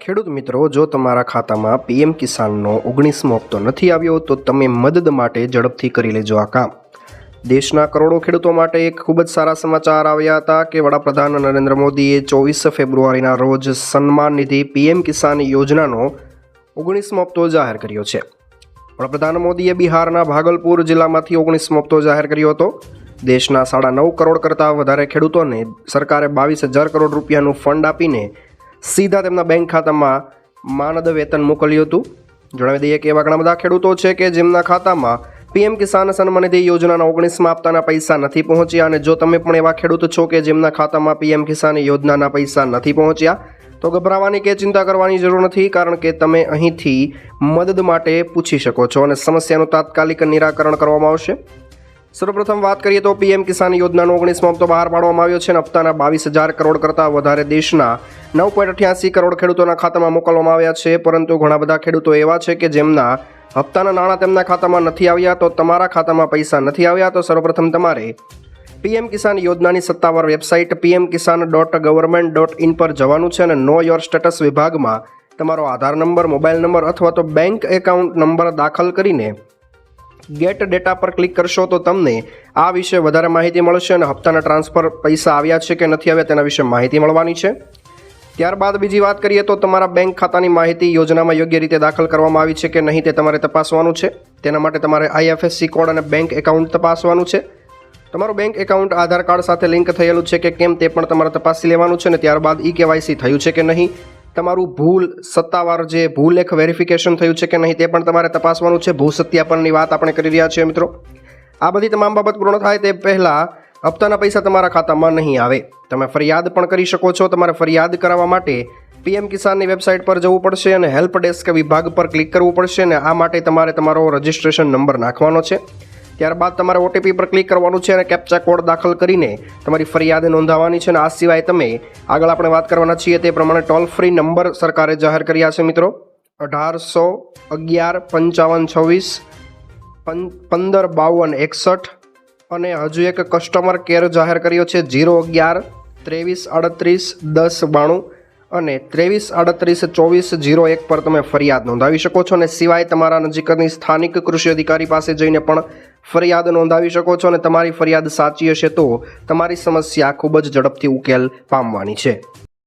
ખેડૂત મિત્રો, જો તમારા ખાતામાં પીએમ કિસાનનો ઓગણીસમો હપ્તો નથી આવ્યો, તો તમે મદદ માટે ઝડપથી કરી લેજો આ કામ. દેશના કરોડો ખેડૂતો માટે એક ખૂબ જ સારા સમાચાર આવ્યા હતા કે વડાપ્રધાન નરેન્દ્ર મોદીએ ચોવીસ ફેબ્રુઆરીના રોજ સન્માન નિધિ પીએમ કિસાન યોજનાનો ઓગણીસમો હપ્તો જાહેર કર્યો છે. વડાપ્રધાન મોદીએ બિહારના ભાગલપુર જિલ્લામાંથી ઓગણીસમો હપ્તો જાહેર કર્યો હતો. દેશના સાડા નવ કરોડ કરતાં વધારે ખેડૂતોને સરકારે બાવીસ હજાર કરોડ રૂપિયાનું ફંડ આપીને સીધા તેમના બેંક ખાતામાં માનદ વેતન મોકલ્યું હતું. જણાવી દઈએ કે એવા ઘણા બધા ખેડૂતો છે કે જેમના ખાતામાં પીએમ કિસાન સન્માન નિધિ યોજનાના ઓગણીસમાં આપતાના પૈસા નથી પહોંચ્યા અને જો તમે પણ એવા ખેડૂત છો કે જેમના ખાતામાં પીએમ કિસાન યોજનાના પૈસા નથી પહોંચ્યા, તો ગભરાવાની કે ચિંતા કરવાની જરૂર નથી કારણ કે તમે અહીંથી મદદ માટે પૂછી શકો છો અને સમસ્યાનું તાત્કાલિક નિરાકરણ કરવામાં આવશે. સર્વપ્રથમ વાત કરીએ તો પીએમ કિસાન યોજનાનો ઓગણીસમો હપ્તો બહાર પાડવામાં આવ્યો છે અને હપ્તાના બાવીસ હજાર કરોડ કરતાં વધારે દેશના નવ પોઈન્ટ અઠ્યાસી કરોડ ખેડૂતોના ખાતામાં મોકલવામાં આવ્યા છે. પરંતુ ઘણા બધા ખેડૂતો એવા છે કે જેમના હપ્તાના નાણાં તેમના ખાતામાં નથી આવ્યા તો તમારા ખાતામાં પૈસા નથી આવ્યા. તો સર્વપ્રથમ તમારે પીએમ કિસાન યોજનાની સત્તાવાર website PM Kisan dot government dot in પર જવાનું છે અને નો યોર સ્ટેટસ વિભાગમાં તમારો આધાર નંબર મોબાઈલ નંબર અથવા તો બેંક એકાઉન્ટ નંબર દાખલ કરીને ગેટ ડેટા પર ક્લિક કરશો તો તમને આ વિશે વધારે માહિતી મળશે અને હપ્તાના ટ્રાન્સફર પૈસા આવ્યા છે કે નથી આવ્યા તેના વિશે માહિતી મળવાની છે. ત્યારબાદ બીજી વાત કરીએ તો તમારા બેંક ખાતાની માહિતી યોજનામાં યોગ્ય રીતે દાખલ કરવામાં આવી છે કે નહીં તે તમારે તપાસવાનું છે. તેના માટે તમારે આઈએફએસસી કોડ અને બેંક એકાઉન્ટ તપાસવાનું છે. તમારું બેંક એકાઉન્ટ આધાર કાર્ડ સાથે લિંક થયેલું છે કે કેમ તે પણ તમારે તપાસી લેવાનું છે અને ત્યારબાદ ઈ કેવાયસી થયું છે કે નહીં તમારું ભૂલ, સત્તાવાર જે ભૂલેખ વેરિફિકેશન થયું છે કે નહીં તે પણ તમારે તપાસવાનું છે. ભૂ સત્યાપનની વાત આપણે કરી રહ્યા છીએ મિત્રો. આ બધી તમામ બાબત પૂર્ણ થાય તે પહેલાં હપ્તાના પૈસા તમારા ખાતામાં નહીં આવે. તમે ફરિયાદ પણ કરી શકો છો. તમારે ફરિયાદ કરાવવા માટે પીએમ કિસાનની વેબસાઇટ પર જવું પડશે અને હેલ્પ ડેસ્ક વિભાગ પર ક્લિક કરવું પડશે અને આ માટે તમારે તમારો રજિસ્ટ્રેશન નંબર નાખવાનો છે. ત્યારબાદ તમારે ઓટીપી પર ક્લિક કરવાનું છે અને કેપ્ચા કોડ દાખલ કરીને તમારી ફરિયાદ નોંધાવવાની છે અને આ સિવાય તમે આગળ આપણે વાત કરવાના છીએ તે પ્રમાણે ટોલ ફ્રી નંબર સરકારે જાહેર કર્યા છે મિત્રો. અઢારસો અગિયાર પંચાવન છવ્વીસ પંદર બાવન એકસઠ અને હજુ એક કસ્ટમર કેર જાહેર કર્યો છે જીરો અગિયાર, ત્રેવીસ આડત્રીસ, દસ બાણું અને ત્રેવીસ આડત્રીસ ચોવીસ જીરો એક પર તમે ફરિયાદ નોંધાવી શકો છો અને સિવાય તમારા નજીકની સ્થાનિક કૃષિ અધિકારી પાસે જઈને પણ ફરિયાદ નોંધાવી શકો છો અને તમારી ફરિયાદ સાચી હશે તો તમારી સમસ્યા ખૂબ જ ઝડપથી ઉકેલ પામવાની છે.